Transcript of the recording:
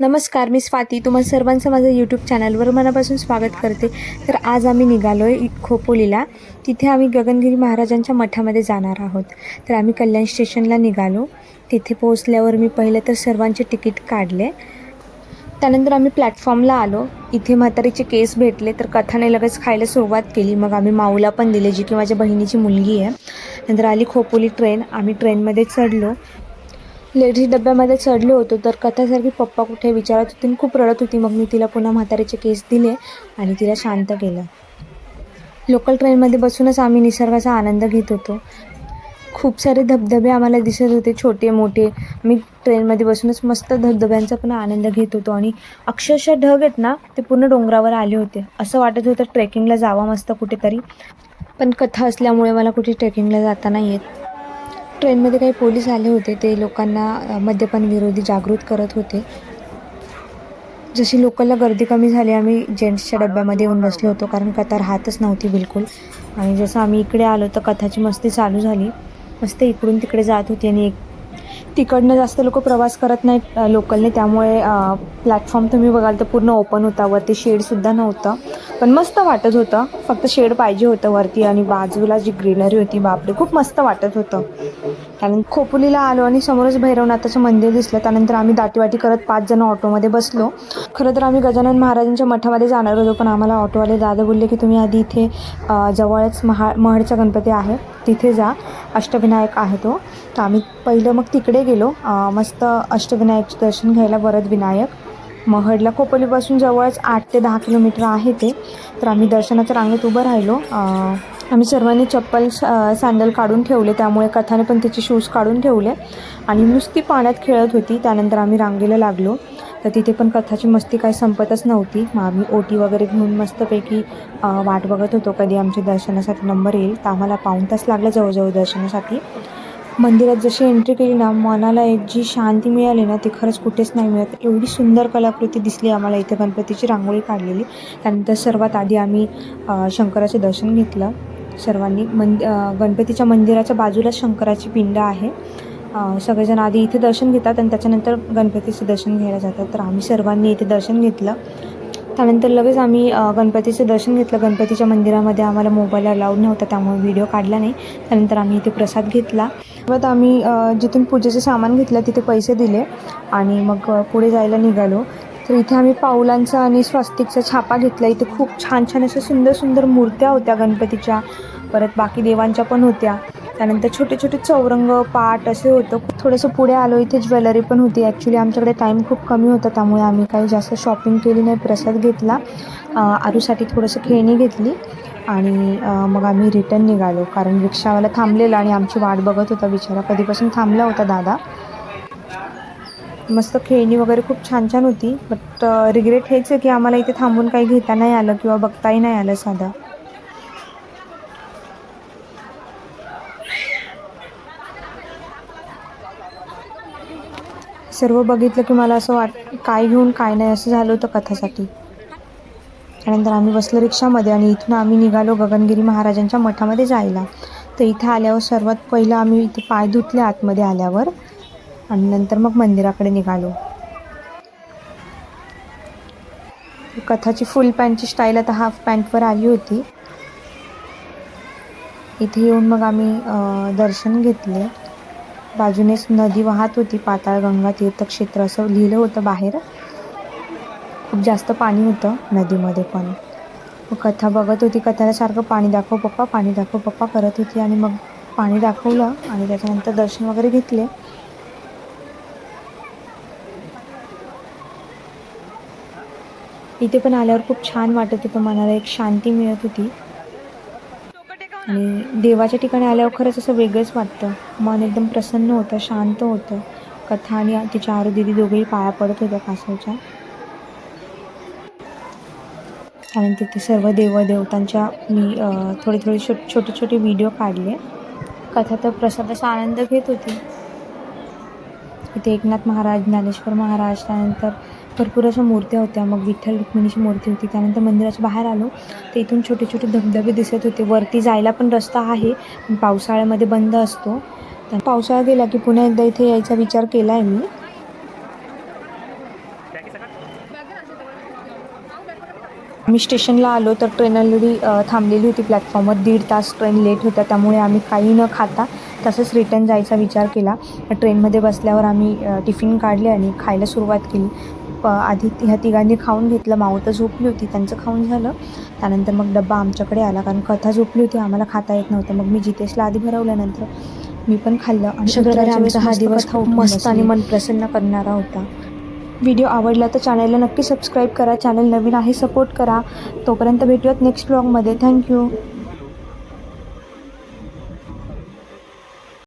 नमस्कार मी स्वाती. तुम्हा सर्वांचं माझं यूट्यूब चॅनलवर मनापासून स्वागत करते. तर आज आम्ही निघालो आहे खोपोलीला. तिथे आम्ही गगनगिरी महाराजांच्या मठामध्ये जाणार आहोत. तर आम्ही कल्याण स्टेशनला निघालो. तिथे पोहोचल्यावर मी पहिलं तर सर्वांचे तिकीट काढले. त्यानंतर आम्ही प्लॅटफॉर्मला आलो. इथे म्हातारीचे केस भेटले तर कथाने लगेच खायला सुरुवात केली. मग आम्ही माऊला पण दिले जी की माझ्या बहिणीची मुलगी आहे. नंतर आली खोपोली ट्रेन आम्ही ट्रेनमध्ये चढलो. लेडीज डब्यामध्ये चढलो होतो तर कथासारखी पप्पा कुठे विचारत होती आणि खूप रडत होती. मग मी तिला पुन्हा म्हातारीचे केस दिले आणि तिला शांत केलं. लोकल ट्रेनमध्ये बसूनच आम्ही निसर्गाचा आनंद घेत होतो. खूप सारे धबधबे आम्हाला दिसत होते छोटे मोठे. मी ट्रेनमध्ये बसूनच मस्त धबधब्यांचा पण आनंद घेत होतो आणि अक्षरशः ढग आहेत ना ते पूर्ण डोंगरावर आले होते. असं वाटत होतं ट्रेकिंगला जावं मस्त कुठेतरी. पण कथा असल्यामुळे मला कुठे ट्रेकिंगला जाता नाही येत. ट्रेनमध्ये काही पोलीस आले होते. ते लोकांना मद्यपान विरोधी जागृत करत होते. जशी लोकलला गर्दी कमी झाली आम्ही जेंट्सच्या डब्यामध्ये येऊन बसलो होतो कारण कथा राहतच नव्हती बिलकुल. आणि जसं आम्ही इकडे आलो तर कथाची मस्ती चालू झाली. मस्त इकडून तिकडे जात होती आणि एक तिकडनं जास्त लोक प्रवास करत नाहीत लोकलने. त्यामुळे प्लॅटफॉर्म तुम्ही बघाल तर पूर्ण ओपन होता. वरती शेडसुद्धा नव्हतं. पण मस्त वाटत होतं. फक्त शेड पाहिजे होतं वरती आणि बाजूला जी ग्रीनरी होती बापरे खूप मस्त वाटत होतं. त्यानंतर खोपोलीला आलो आणि समोरच भैरवनाथाचं मंदिर दिसलं. त्यानंतर आम्ही दाटीवाटी करत पाच जण ऑटोमध्ये बसलो. खरं तर आम्ही गजानन महाराजांच्या मठामध्ये जाणार होतो पण आम्हाला ऑटोवाले दादा बोलले की तुम्ही आधी इथे जवळच महा महडचा गणपती आहे. तिथे जा. अष्टविनायक आहे तो. तर आम्ही पहिलं मग तिकडे गेलो. मस्त अष्टविनायकचे दर्शन घ्यायला वरद विनायक. महडला खोपोलीपासून जवळच आठ ते दहा किलोमीटर आहे ते. तर आम्ही दर्शनाच्या रांगेत उभं राहिलो. आम्ही सर्वांनी चप्पल सँडल काढून ठेवले. त्यामुळे कथाने पण तिचे शूज काढून ठेवले. आणि नुसती पाण्यात खेळत होती. त्यानंतर आम्ही रांगेला लागलो. तर तिथे पण कथाची मस्ती काही संपतच नव्हती. मग आम्ही ओटी वगैरे घेऊन मस्तपैकी वाट बघत होतो. कधी आमच्या दर्शनासाठी नंबर येईल. तर आम्हाला पाऊण तास लागला जवळजवळ दर्शनासाठी. मंदिरात जशी एंट्री केली ना मनाला एक जी शांती मिळाली ना ती खरंच कुठेच नाही मिळत. एवढी सुंदर कलाकृती दिसली आम्हाला इथे गणपतीची रांगोळी काढलेली. त्यानंतर सर्वात आधी आम्ही शंकराचं शंकराचे दर्शन घेतलं. सर्वांनी मंद गणपतीच्या मंदिराच्या बाजूला शंकराची पिंड आहे. सगळेजण आधी इथे दर्शन घेतात आणि त्याच्यानंतर गणपतीचं दर्शन घ्यायला जातात. तर आम्ही सर्वांनी इथे दर्शन घेतलं. त्यानंतर लगेच आम्ही गणपतीचं दर्शन घेतलं. गणपतीच्या मंदिरामध्ये आम्हाला मोबाईल अलाउड नव्हता त्यामुळे व्हिडिओ काढला नाही. त्यानंतर आम्ही इथे प्रसाद घेतला. परत आम्ही जिथून पूजेचं सामान घेतलं तिथे पैसे दिले आणि मग पुढे जायला निघालो. तर इथे आम्ही पाऊलांचा आणि स्वस्तिकचा छापा घेतला. इथे खूप छान छान अशा सुंदर सुंदर मूर्त्या होत्या गणपतीच्या. परत बाकी देवांच्या पण होत्या. त्यानंतर छोटे छोटे चौरंग पाट असे होतं. थोडंसं पुढे आलो इथे ज्वेलरी पण होती. ॲक्च्युली आमच्याकडे टाईम खूप कमी होता त्यामुळे आम्ही काही जास्त शॉपिंग केली नाही प्रसाद घेतला. आरूसाठी थोडंसं खेळणी घेतली आणि मग आम्ही रिटर्न निघालो. कारण रिक्षावाला थांबलेला आणि आमची वाट बघत होता बिचारा. कधीपासून थांबला होता दादा. मस्त खेळणी वगैरे खूप छान छान होती. बट रिग्रेट हेच आहे की आम्हाला इथे थांबून काही घेता नाही आलं किंवा बघताही नाही आलं साधं. सर्व बघितलं की मला असं वाट काय घेऊन काय नाही असं झालं होतं कथासाठी. त्यानंतर आम्ही बसलो रिक्षामध्ये आणि इथून आम्ही निघालो गगनगिरी महाराजांच्या मठामध्ये जायला. तर इथं आल्यावर सर्वात पहिलं आम्ही इथे पाय धुतले आतमध्ये आल्यावर आणि नंतर मग मंदिराकडे निघालो. कथाची फुल पॅन्टची स्टाईल आता हाफ पॅन्टवर आली होती. इथे येऊन मग आम्ही दर्शन घेतले. बाजूनेच नदी वाहत होती पाताळगंगा तीर्थक्षेत्र असं लिहिलं होतं बाहेर. खूप जास्त पाणी होतं नदीमध्ये पण. मग कथा बघत होती कथाला सारखं पाणी दाखव पप्पा पाणी दाखव पप्पा करत होती आणि मग पाणी दाखवलं आणि त्याच्यानंतर दर्शन वगैरे घेतले. इथे पण आल्यावर खूप छान वाटत होतं मनाला एक शांती मिळत होती. आणि देवाच्या ठिकाणी आल्यावर खरंच असं वेगळंच वाटतं. मन एकदम प्रसन्न होतं शांत होतं. कथा आणि तिच्या आरू दिदी दोघेही पाया पडत होत्या कासवच्या. आणि तिथे सर्व देवदेवतांच्या मी थोडे थोडे छो छोटे छोटे व्हिडिओ काढले. कथा तर प्रसादाचा आनंद घेत होती. इथे एकनाथ महाराज ज्ञानेश्वर महाराज त्यानंतर भरपूर अशा मूर्त्या होत्या. मग विठ्ठल रुक्मिणीची मूर्ती होती. त्यानंतर मंदिराच्या बाहेर आलो. तर इथून छोटे छोटे धबधबे दिसत होते. वरती जायला पण रस्ता आहे. पण पावसाळ्यामध्ये बंद असतो. तर पावसाळा गेला की पुन्हा एकदा इथे यायचा विचार केला आहे मी. आम्ही स्टेशनला आलो. तर ट्रेन ऑलरेडी थांबलेली होती प्लॅटफॉर्मवर. दीड तास ट्रेन लेट होत्या. त्यामुळे आम्ही काही न खाता तसंच रिटर्न जायचा विचार केला. ट्रेनमध्ये बसल्यावर आम्ही टिफिन काढले आणि खायला सुरुवात केली. प आधी ती- ह्या तिघांनी खाऊन घेतलं. माऊ तर झोपली होती त्यांचं खाऊन झालं. त्यानंतर मग डब्बा आमच्याकडे आला कारण कथा झोपली होती आम्हाला खाता येत नव्हतं. मग मी जितेशला आधी भरवल्यानंतर मी पण खाल्लं आणि अशा प्रकारे उतरायच्या वेळेस आमचा हा दिवस खूप मस्त. आणि मन प्रसन्न करणारा होता. व्हिडिओ आवडला तर चॅनलला नक्की सबस्क्राईब करा. चॅनल नवीन आहे सपोर्ट करा. तोपर्यंत भेटूयात नेक्स्ट ब्लॉगमध्ये थँक्यू